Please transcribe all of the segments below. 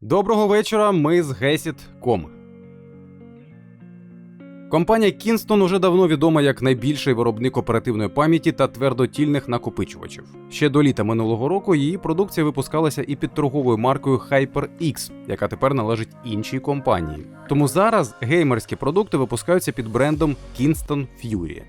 Доброго вечора, ми з Gesit.com. Компанія Kingston уже давно відома як найбільший виробник оперативної пам'яті та твердотільних накопичувачів. Ще до літа минулого року її продукція випускалася і під торговою маркою HyperX, яка тепер належить іншій компанії. Тому зараз геймерські продукти випускаються під брендом Kingston Fury.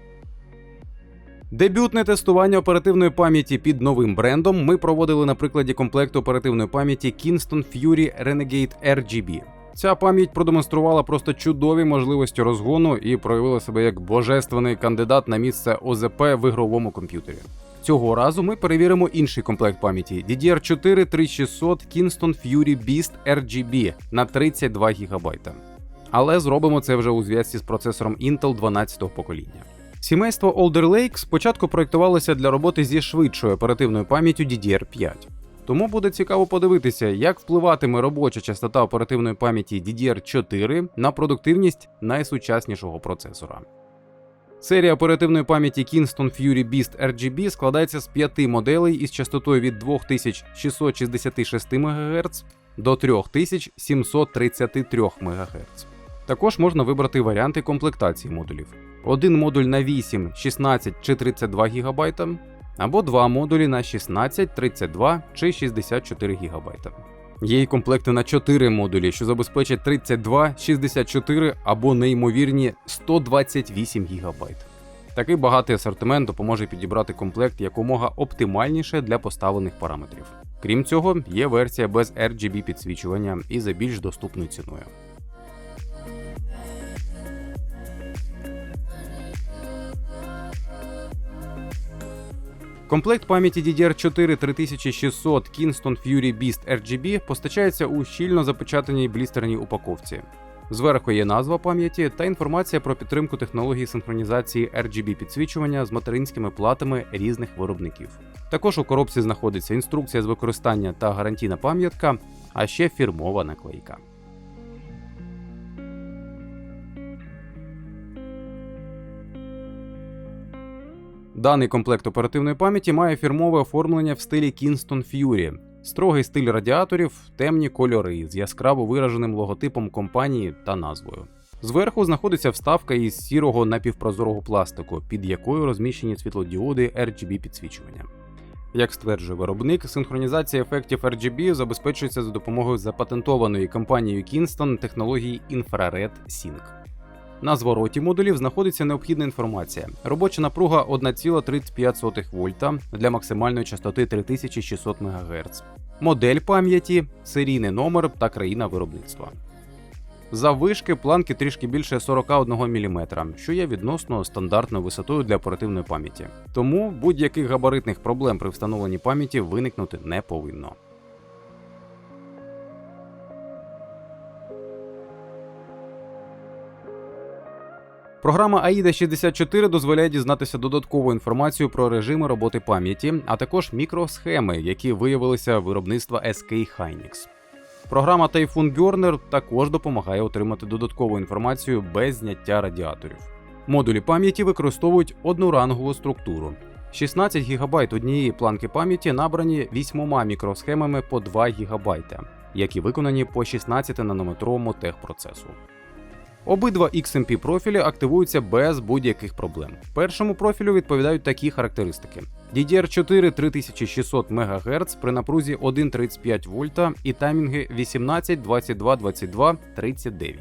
Дебютне тестування оперативної пам'яті під новим брендом ми проводили на прикладі комплекту оперативної пам'яті Kingston Fury Renegade RGB. Ця пам'ять продемонструвала просто чудові можливості розгону і проявила себе як божественний кандидат на місце ОЗП в ігровому комп'ютері. Цього разу ми перевіримо інший комплект пам'яті DDR4 3600 Kingston Fury Beast RGB на 32 ГБ. Але зробимо це вже у зв'язці з процесором Intel 12-го покоління. Сімейство Alder Lake спочатку проєктувалося для роботи зі швидшою оперативною пам'яттю DDR5. Тому буде цікаво подивитися, як впливатиме робоча частота оперативної пам'яті DDR4 на продуктивність найсучаснішого процесора. Серія оперативної пам'яті Kingston Fury Beast RGB складається з п'яти моделей із частотою від 2666 МГц до 3733 МГц. Також можна вибрати варіанти комплектації модулів: один модуль на 8, 16 чи 32 ГБ, або два модулі на 16, 32 чи 64 ГБ. Є й комплекти на 4 модулі, що забезпечать 32, 64 або неймовірні 128 ГБ. Такий багатий асортимент допоможе підібрати комплект якомога оптимальніше для поставлених параметрів. Крім цього, є версія без RGB підсвічування і за більш доступною ціною. Комплект пам'яті DDR4 3600 Kingston Fury Beast RGB постачається у щільно запечатаній блістерній упаковці. Зверху є назва пам'яті та інформація про підтримку технології синхронізації RGB підсвічування з материнськими платами різних виробників. Також у коробці знаходиться інструкція з використання та гарантійна пам'ятка, а ще фірмова наклейка. Даний комплект оперативної пам'яті має фірмове оформлення в стилі Kingston Fury, строгий стиль радіаторів, темні кольори з яскраво вираженим логотипом компанії та назвою. Зверху знаходиться вставка із сірого напівпрозорого пластику, під якою розміщені світлодіоди RGB підсвічування. Як стверджує виробник, синхронізація ефектів RGB забезпечується за допомогою запатентованої компанією Kingston технології Infrared Sync. На звороті модулів знаходиться необхідна інформація. Робоча напруга 1,35 вольта для максимальної частоти 3600 МГц. Модель пам'яті, серійний номер та країна виробництва. Заввишки планки трішки більше 41 мм, що є відносно стандартною висотою для оперативної пам'яті. Тому будь-яких габаритних проблем при встановленні пам'яті виникнути не повинно. Програма AIDA 64 дозволяє дізнатися додаткову інформацію про режими роботи пам'яті, а також мікросхеми, які виявилися виробництва SK Hynix. Програма Typhoon Burner також допомагає отримати додаткову інформацію без зняття радіаторів. Модулі пам'яті використовують однорангову структуру. 16 ГБ однієї планки пам'яті набрані 8 мікросхемами по 2 ГБ, які виконані по 16 нанометровому техпроцесу. Обидва XMP профілі активуються без будь-яких проблем. Першому профілю відповідають такі характеристики: DDR4 3600 МГц при напрузі 1,35 вольта і таймінги 18, 22, 22, 39.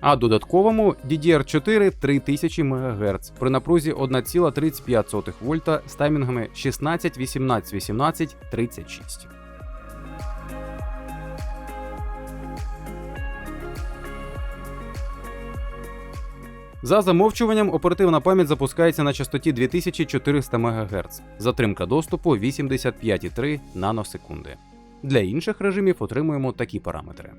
А додатковому DDR4 3000 МГц при напрузі 1,35 вольта з таймінгами 16, 18, 18, 36. За замовчуванням, оперативна пам'ять запускається на частоті 2400 МГц, затримка доступу 85,3 наносекунди. Для інших режимів отримуємо такі параметри.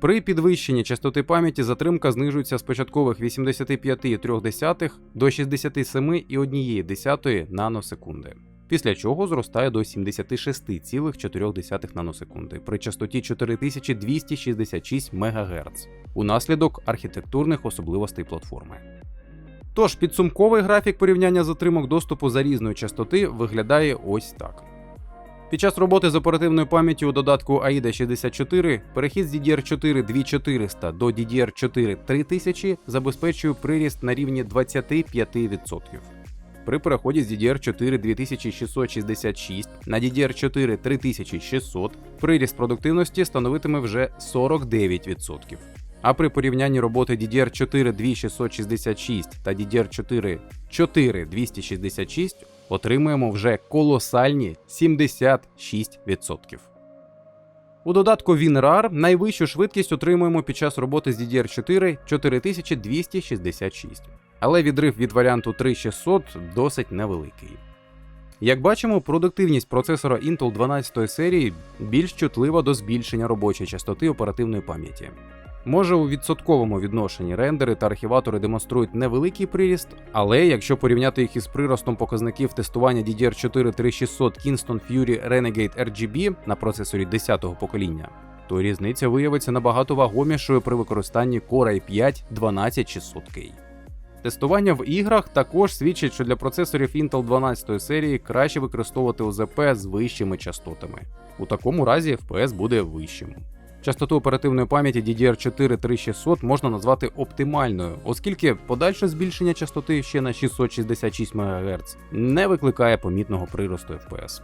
При підвищенні частоти пам'яті затримка знижується з початкових 85,3 до 67,1 наносекунди, після чого зростає до 76,4 наносекунди при частоті 4266 МГц унаслідок архітектурних особливостей платформи. Тож підсумковий графік порівняння затримок доступу за різної частоти виглядає ось так. Під час роботи з оперативною пам'яттю у додатку AIDA 64 перехід з DDR4 2400 до DDR4 3000 забезпечує приріст на рівні 25%. При переході з DDR4 2666 на DDR4 3600 приріст продуктивності становитиме вже 49%. А при порівнянні роботи DDR4 2666 та DDR4 4266 отримуємо вже колосальні 76%. У додатку WinRAR найвищу швидкість отримуємо під час роботи з DDR4 4266, але відрив від варіанту 3600 досить невеликий. Як бачимо, продуктивність процесора Intel 12 серії більш чутлива до збільшення робочої частоти оперативної пам'яті. Може, у відсотковому відношенні рендери та архіватори демонструють невеликий приріст, але якщо порівняти їх із приростом показників тестування DDR4 3600 Kingston Fury Renegade RGB на процесорі 10-го покоління, то різниця виявиться набагато вагомішою при використанні Core i5 12600K. Тестування в іграх також свідчить, що для процесорів Intel 12 серії краще використовувати ОЗП з вищими частотами. У такому разі FPS буде вищим. Частоту оперативної пам'яті DDR4 3600 можна назвати оптимальною, оскільки подальше збільшення частоти ще на 666 МГц не викликає помітного приросту FPS.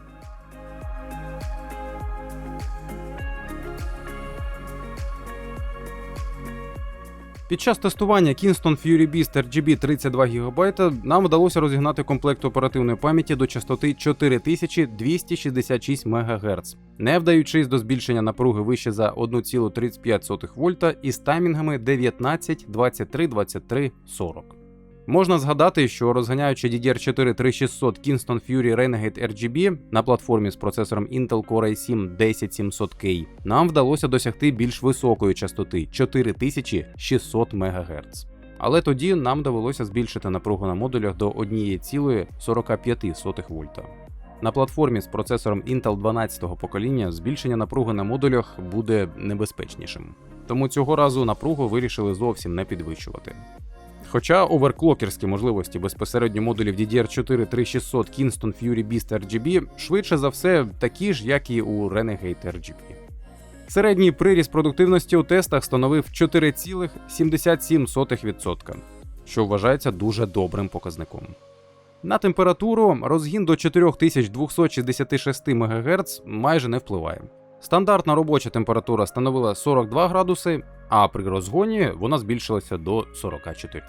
Під час тестування Kingston Fury Beast RGB 32 ГБ нам вдалося розігнати комплект оперативної пам'яті до частоти 4266 МГц, не вдаючись до збільшення напруги вище за 1,35 вольта із таймінгами 19, 23, 23, 40. Можна згадати, що розганяючи DDR4 3600 Kingston Fury Renegade RGB на платформі з процесором Intel Core i7 10700K, нам вдалося досягти більш високої частоти 4600 МГц. Але тоді нам довелося збільшити напругу на модулях до 1,45 вольта. На платформі з процесором Intel 12-го покоління збільшення напруги на модулях буде небезпечнішим. Тому цього разу напругу вирішили зовсім не підвищувати. Хоча оверклокерські можливості безпосередньо модулів DDR4 3600 Kingston Fury Beast RGB швидше за все такі ж, як і у Renegade RGB. Середній приріст продуктивності у тестах становив 4,77%, що вважається дуже добрим показником. На температуру розгін до 4266 МГц майже не впливає. Стандартна робоча температура становила 42 градуси, а при розгоні вона збільшилася до 44.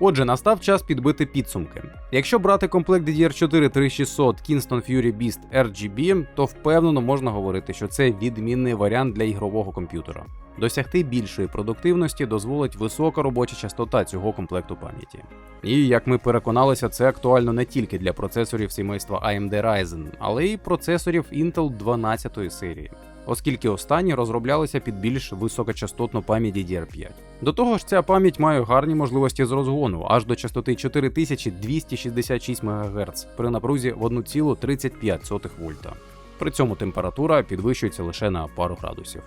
Отже, настав час підбити підсумки. Якщо брати комплект DDR4 3600 Kingston Fury Beast RGB, то впевнено можна говорити, що це відмінний варіант для ігрового комп'ютера. Досягти більшої продуктивності дозволить висока робоча частота цього комплекту пам'яті. І як ми переконалися, це актуально не тільки для процесорів сімейства AMD Ryzen, але й процесорів Intel 12 серії, оскільки останні розроблялися під більш високочастотну пам'ять DDR5. До того ж, ця пам'ять має гарні можливості з розгону аж до частоти 4266 МГц при напрузі в 1,35 вольта. При цьому температура підвищується лише на пару градусів.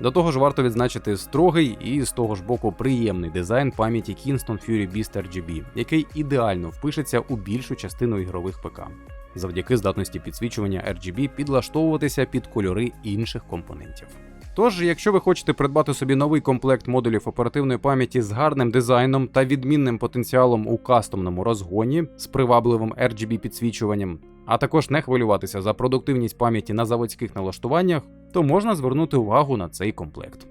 До того ж, варто відзначити строгий і з того ж боку приємний дизайн пам'яті Kingston Fury Beast RGB, який ідеально впишеться у більшу частину ігрових ПК, завдяки здатності підсвічування RGB підлаштовуватися під кольори інших компонентів. Тож, якщо ви хочете придбати собі новий комплект модулів оперативної пам'яті з гарним дизайном та відмінним потенціалом у кастомному розгоні з привабливим RGB підсвічуванням, а також не хвилюватися за продуктивність пам'яті на заводських налаштуваннях, то можна звернути увагу на цей комплект.